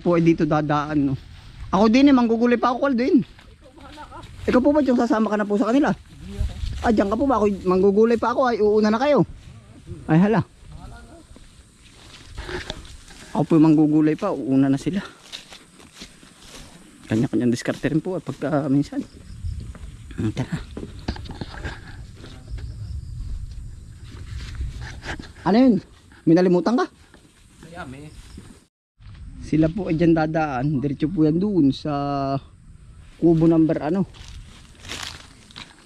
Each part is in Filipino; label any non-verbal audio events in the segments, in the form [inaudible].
po ay dito dadaan no. Ako din eh, manggugulay pa ako din. Ikaw po ba yung sasama ka na po sa kanila? Ah, diyan ka po ba? Ako, manggugulay pa ako ay uuna na kayo. Ay hala. Ako po manggugulay pa, uuna na sila. Kanya-kanyang diskarte rin po eh, pagka minsan. Hmm, Tara. Ano yun? May nalimutan ka? Kaya may. Sila po ay dyan dadaan. Diretso po yan doon sa kubo number ano.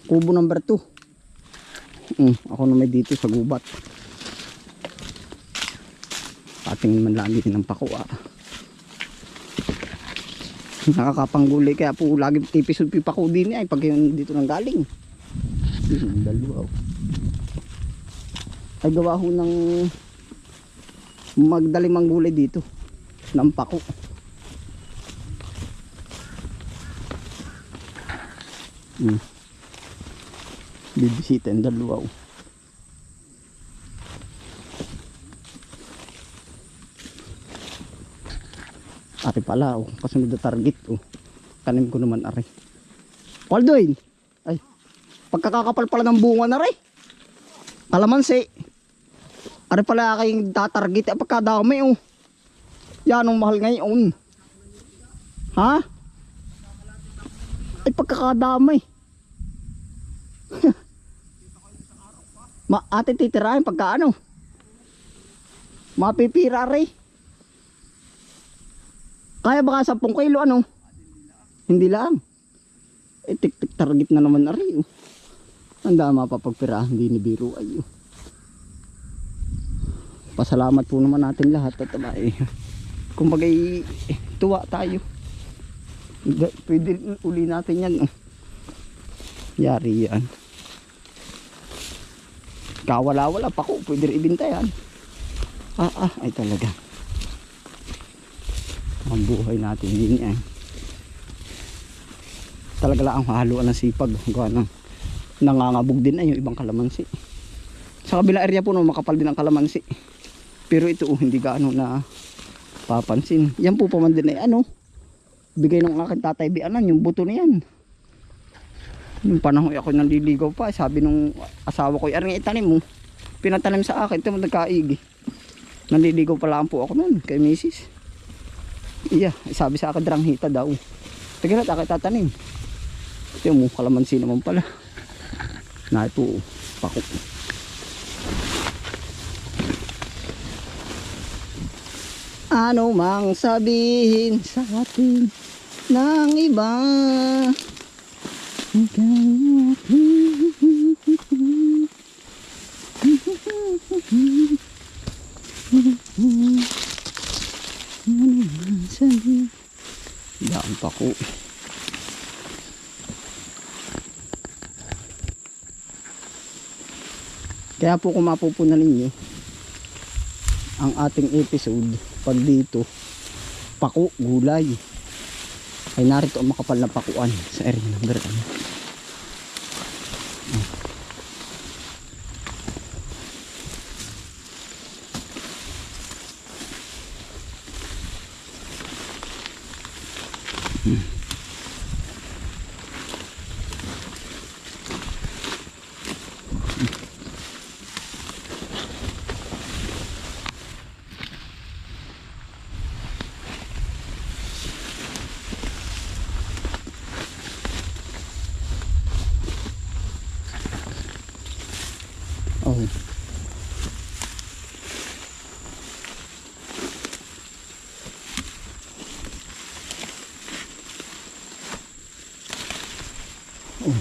Kubo number 2. Mm, ako na may dito sa gubat. Ating manlagi ng pako ah. Nakakapangguli kaya po lagi tipisod pi pako din ay pag yun dito nang galing. Ay gawa ho ng magdaling manggulay dito ng pako. Hmm. Bibisita yung dalawa. oh. Ari pala, oh. kasunod na target. Oh. Kanim ko naman, ari. Paldoy! Ay, pagkakakapal pala ng bunga na rin. Kalamansi. Ari pala kayong tatarget. Ay, pagkadami, oh. Yan ang mahal ngayon. Ha? Ay pagkakadami. [laughs] Ma ate titirahin pagka ano? Mapipira rin. Kaya baka 10 kilo ano? Hindi lang. Eh tik-tik target na naman na rin. oh. Ang dama pa pagpira, hindi ni biro ay. oh. Pasalamat po naman natin lahat at eh, [laughs] kumbaga eh, tuwa tayo. Pwede uli natin yan oh. yari yan. Kawala wala pa ko pwede rin ibinta yan ah ah ay talaga. Ang buhay natin din yan. Talaga lang ang haluan ng sipag ng nangangabog din ay yung ibang kalamansi. Sa kabila area po no, makapal din ang kalamansi. Pero ito oh, hindi gaano na papansin. Yan po pa man din ay ano. Bigay ng aking tatay bianan yung buto na yan. Yung panahon ako naliligaw pa, sabi nung asawa ko, "Aring itanim mo." Pinatanim sa akin, ito mo nagkaigi. Naliligaw pa lang po ako noon kay Mrs. Iya, sabi sa akin dranghita daw. Tignan natin tatanim. Ito mo, kalamansi naman pala. Na ito, pako. Ano mang sabihin sa atin ng iba. Ikaw Ano mang sabihin Daan pa ko Kaya po kung mapupunan ninyo ang ating episode pag dito pako gulay ay narito ang makapal na pakuan sa area number ano. Oh. Oh.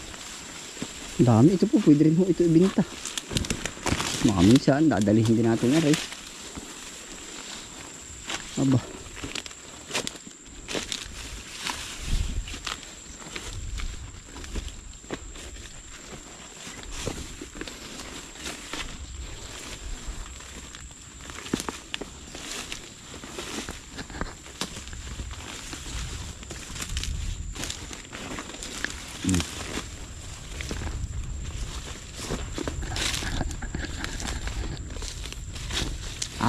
Dami ito po, pwede rin ho ito ibinta. Mga minsan, dadalihin din natin na rin. Aba.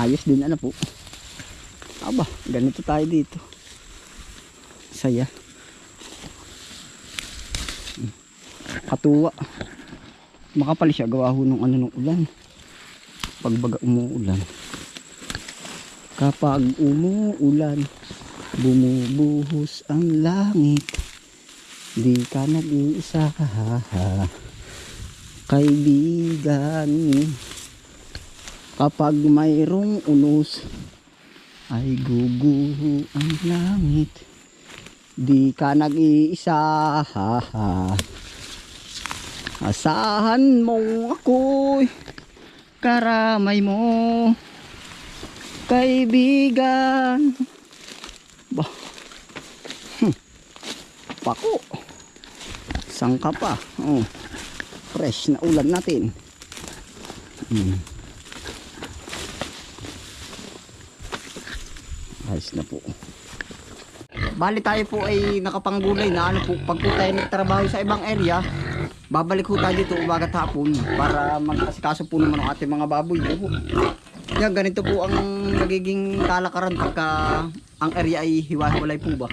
Ayos din ano po. Aba, ganito tayo dito. saya. Katuwa. Makapal siya gawa ho ano nung ulan. Pagbaga umuulan. Kapag umuulan, bumubuhos ang langit. Di ka nag-iisa, kaibigan. Kapag mayroong unos, ay guguho ang langit. Di ka nag-iisa, asahan mo ako'y karamay mo kaibigan ba hmm. pako saan ka pa oh. fresh na ulan natin hmm. Ayos na po bali tayo po ay nakapanggulay na ano po pag po tayo nagtrabaho sa ibang area babalik po tayo dito umaga hapon para magkasikaso po naman ang ating mga baboy po. Yan, ganito po ang nagiging kalakaran pagka ang area ay hiwa-hiwalay po ba.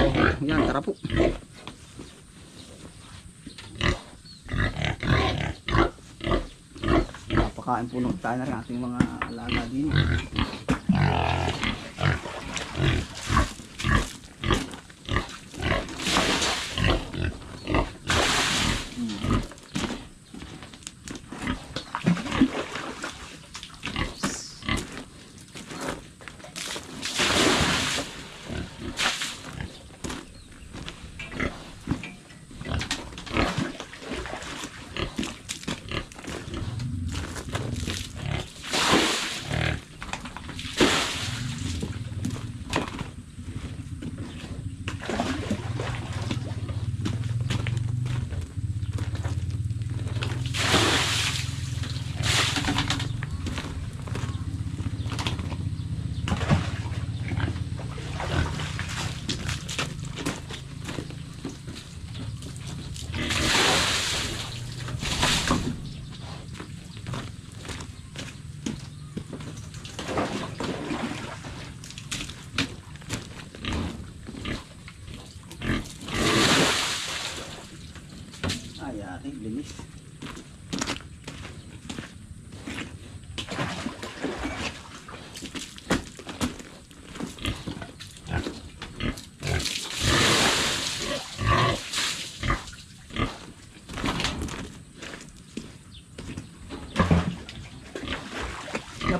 Oh, yan, tara po. Napakain po nung tayo na ating mga alaga din.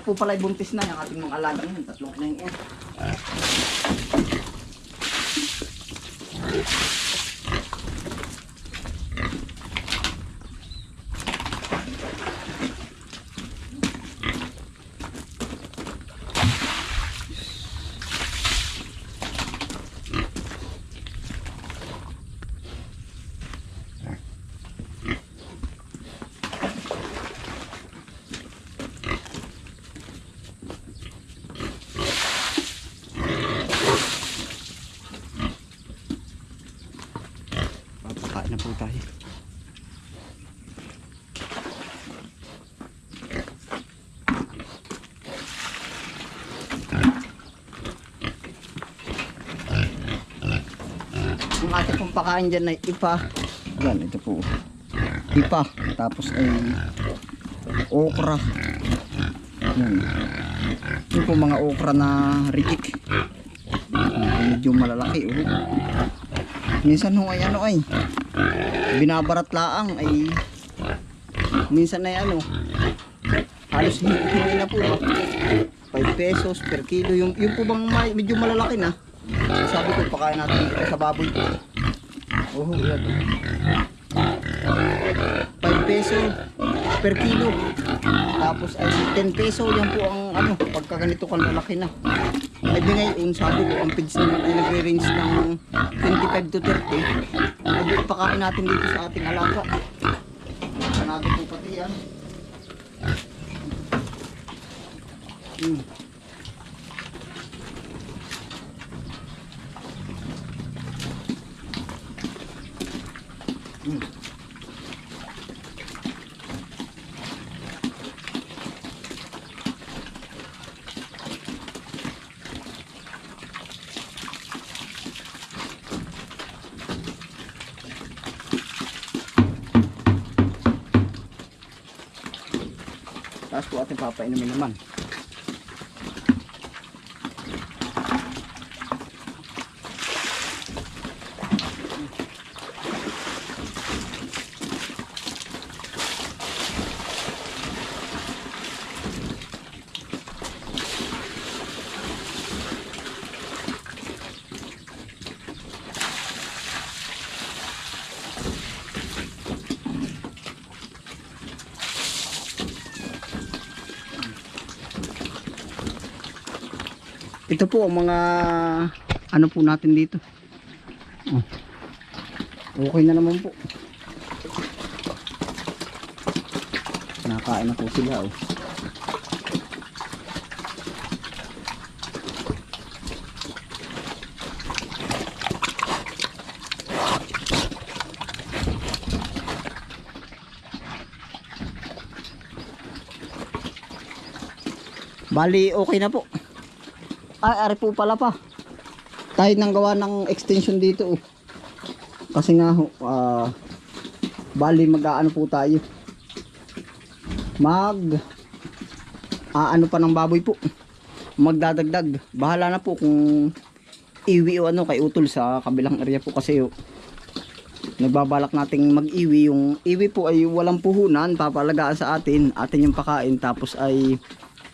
Po pala buntis na yung ating mga alaga ngayon. Tatlong na yan. Papakain na po tayo. Ang ating pong pakain dyan ay ipa. Yan, ito po. Ipa. Tapos ay okra. Yan. Ito po mga okra na rikik. Medyo malalaki. Oh. Minsan ho ay ano ay binabarat laang ay. Minsan ay ano halos hindi na po. Ba 5 pesos per kilo. Yung, yung po bang may, medyo malalaki na? Sabi ko pakain natin ito sa baboy. Ko oh yan 5 peso per kilo tapos ay 10 peso yan po ang ano pagka ganito kalalaki na ay di ngayon sabi ko ang pigs naman ay nagre-range ng 25 to 30 ay pakain natin dito sa ating alaga sanado po pati yan hmm. Hmm. po ating papainumin naman. Ito po ang mga ano po natin dito. Oh. Okay na naman po. Nakain na po sila oh. Bali, okay na po. Ay, ari po pala pa. Tayo nang gawa ng extension dito. Oh. Kasi nga, ah, bali mag-aano po tayo. Mag, ah, ano pa ng baboy po. Magdadagdag. Bahala na po kung iwi o ano kay utol sa kabilang area po kasi oh, nagbabalak nating mag-iwi. Yung iwi po ay walang puhunan, papalagaan sa atin, atin yung pakain, tapos ay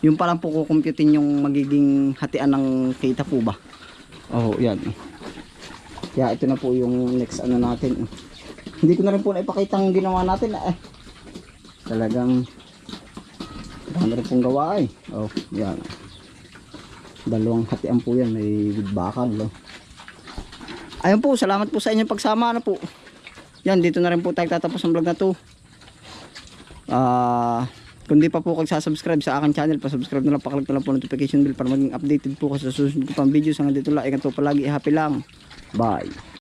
yung parang po kukumputin yung magiging hatian ng kita po ba. Oh, yan. Kaya ito na po yung next ano natin. Hindi ko na rin po naipakita ang ginawa natin. Eh. Talagang dami rin pong gawa eh. Oh, yan. Dalawang hatian po yan. May bakal. Oh. Ayun po, salamat po sa inyong pagsama na po. Yan, dito na rin po tayo tatapos ang vlog na to. Ah... kung di pa po kayo subscribe sa akin channel, pa-subscribe na lang, pakalik na lang po notification bell para maging updated po kasi sa susunod pang video. Sa nga dito lang, ingat po palagi, happy lang. Bye.